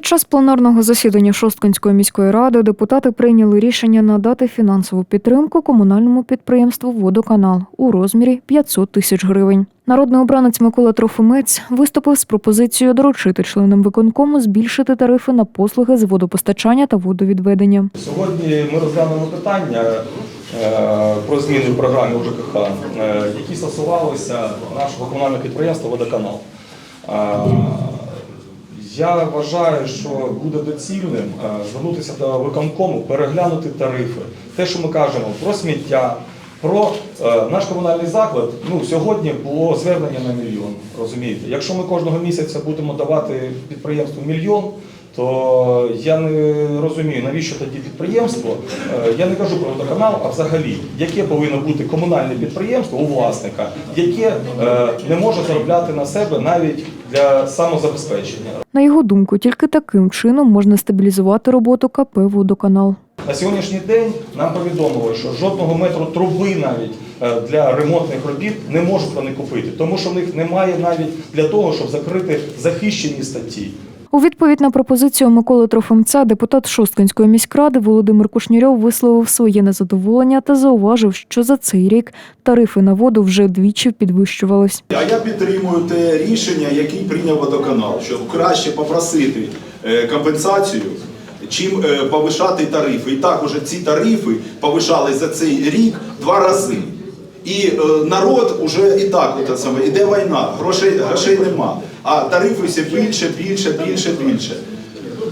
Під час пленарного засідання Шосткинської міської ради депутати прийняли рішення надати фінансову підтримку комунальному підприємству Водоканал у розмірі 500 тисяч гривень. Народний обранець Микола Трофимець виступив з пропозицією доручити членам виконкому збільшити тарифи на послуги з водопостачання та водовідведення. Сьогодні ми розглянули питання е, про зміни в програмі УЖКХ, е, які стосувалися нашого комунального підприємства Водоканал. Я вважаю, що буде доцільним е, звернутися до виконкому, переглянути тарифи. Те, що ми кажемо про сміття, про е, наш комунальний заклад. Ну сьогодні було звернення на мільйон. Розумієте, якщо ми кожного місяця будемо давати підприємству мільйон. То я не розумію, навіщо тоді підприємство. Е, Я не кажу про водоканал, а взагалі, яке повинно бути комунальне підприємство у власника, яке не може заробляти на себе навіть для самозабезпечення. На його думку, тільки таким чином можна стабілізувати роботу КП Водоканал. На сьогоднішній день нам повідомили, що жодного метру труби навіть е, для ремонтних робіт не можуть вони купити, тому що в них немає навіть для того, щоб закрити захищені статті. У відповідь на пропозицію Миколи Трофимця депутат Шосткинської міськради Володимир Кушнірьов висловив своє незадоволення та зауважив, що за цей рік тарифи на воду вже двічі підвищувались. А я підтримую те рішення, яке прийняв водоканал, щоб краще попросити е, компенсацію, чим е, повишати тарифи. І так уже ці тарифи повишали за цей рік два рази. І е, народ уже і так от саме, іде війна, грошей, грошей нема. А тарифи все більше, більше, більше, більше.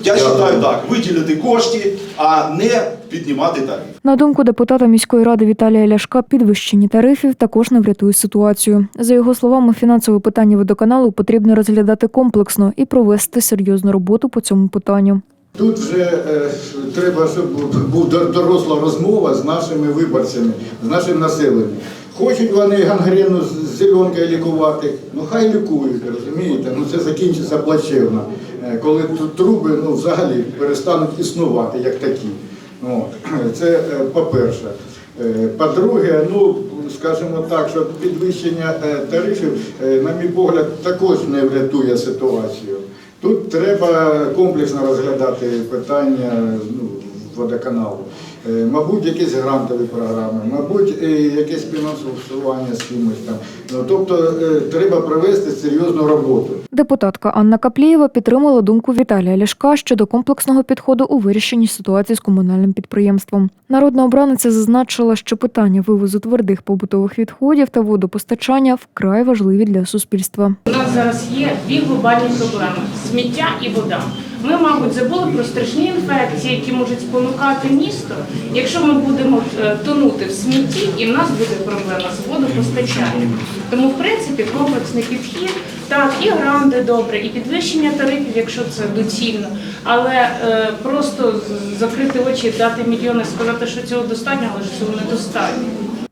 Я вважаю так, виділити кошти, а не піднімати тариф. На думку депутата міської ради Віталія Ляшка, підвищення тарифів також не врятує ситуацію. За його словами, фінансове питання водоканалу потрібно розглядати комплексно і провести серйозну роботу по цьому питанню. Тут вже е, треба, щоб був дор- доросла розмова з нашими виборцями, з нашим населенням. Хочуть вони гангрену з зеленкою лікувати, ну хай лікують, розумієте? Ну це закінчиться плачевно, Е, коли труби ну, взагалі перестануть існувати як такі. От. Це е, по-перше. Е, По-друге, ну скажімо так, що підвищення тарифів, на мій погляд, також не врятує ситуацію. Тут треба комплексно розглядати питання ну, водоканалу. Е, Мабуть, якісь грантові програми, мабуть, е, якесь фінансування з кимось там. Ну, тобто е, треба провести серйозну роботу. Депутатка Анна Каплієва підтримала думку Віталія Ляшка щодо комплексного підходу у вирішенні ситуації з комунальним підприємством. Народна обраниця зазначила, що питання вивозу твердих побутових відходів та водопостачання вкрай важливі для суспільства. У нас зараз є дві глобальні проблеми сміття і вода. Ми, мабуть, забули про страшні інфекції, які можуть спонукати місто, якщо ми будемо е, тонути в смітті, і в нас буде проблема з водопостачанням. Тому, в принципі, комплексний підхід, так, і гранди добре, і підвищення тарифів, якщо це доцільно. Але е, просто закрити очі, дати мільйони, сказати, що цього достатньо, але ж цього недостатньо.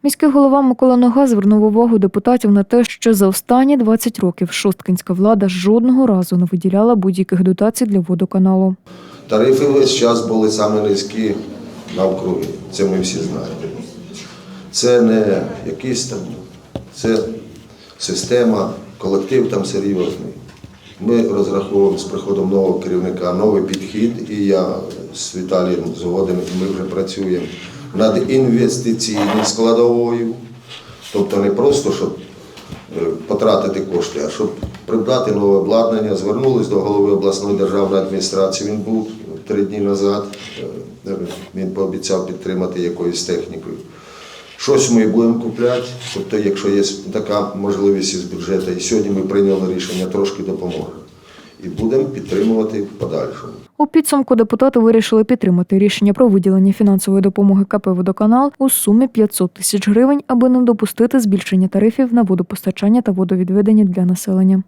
Міський голова Микола Нога звернув увагу депутатів на те, що за останні 20 років шосткинська влада жодного разу не виділяла будь-яких дотацій для водоканалу. Тарифи весь час були саме низькі навкруги. Це ми всі знаємо. Це не якийсь там, це система, колектив там серйозний. Ми розраховуємо з приходом нового керівника новий підхід, і я з Віталієм згоден, ми вже працюємо над інвестиційною складовою. Тобто не просто, щоб потратити кошти, а щоб придбати нове обладнання. Звернулись до голови обласної державної адміністрації. Він був три дні назад. Е, Він пообіцяв підтримати якоюсь технікою. Щось ми будемо купляти, тобто, якщо є така можливість із бюджету. І сьогодні ми прийняли рішення трошки допомоги. І будемо підтримувати в подальшому. У підсумку депутати вирішили підтримати рішення про виділення фінансової допомоги КП «Водоканал» у сумі 500 тисяч гривень, аби не допустити збільшення тарифів на водопостачання та водовідведення для населення.